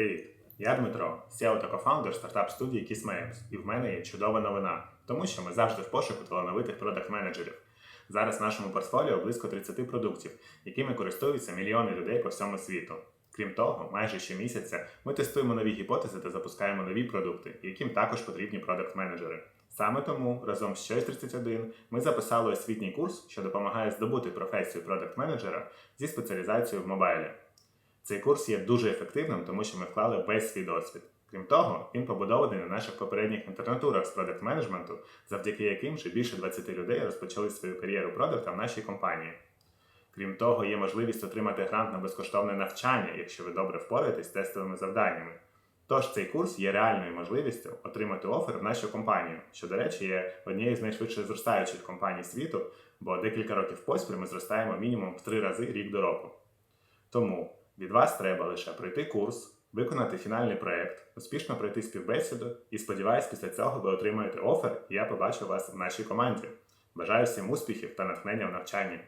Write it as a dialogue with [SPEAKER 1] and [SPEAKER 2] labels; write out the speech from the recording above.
[SPEAKER 1] Привіт! Я Дмитро, SEO та кофаундер стартап студії KissMapes, і в мене є чудова новина, тому що ми завжди в пошуку талановитих продакт-менеджерів. Зараз в нашому портфоліо близько 30 продуктів, якими користуються мільйони людей по всьому світу. Крім того, майже щомісяця ми тестуємо нові гіпотези та запускаємо нові продукти, яким також потрібні продакт-менеджери. Саме тому разом з Choice 31 ми записали освітній курс, що допомагає здобути професію продакт-менеджера зі спеціалізацією в мобайлі. Цей курс є дуже ефективним, тому що ми вклали весь свій досвід. Крім того, він побудований на наших попередніх інтернатурах з продакт менеджменту, завдяки яким вже більше 20 людей розпочали свою кар'єру продакта в нашій компанії. Крім того, є можливість отримати грант на безкоштовне навчання, якщо ви добре впораєтесь з тестовими завданнями. Тож цей курс є реальною можливістю отримати офер в нашу компанію, що, до речі, є однією з найшвидше зростаючих компаній світу, бо декілька років поспіль ми зростаємо мінімум в три рази рік до року. Тому від вас треба лише пройти курс, виконати фінальний проект, успішно пройти співбесіду і сподіваюсь, після цього ви отримаєте офер, і я побачу вас в нашій команді. Бажаю всім успіхів та натхнення в навчанні.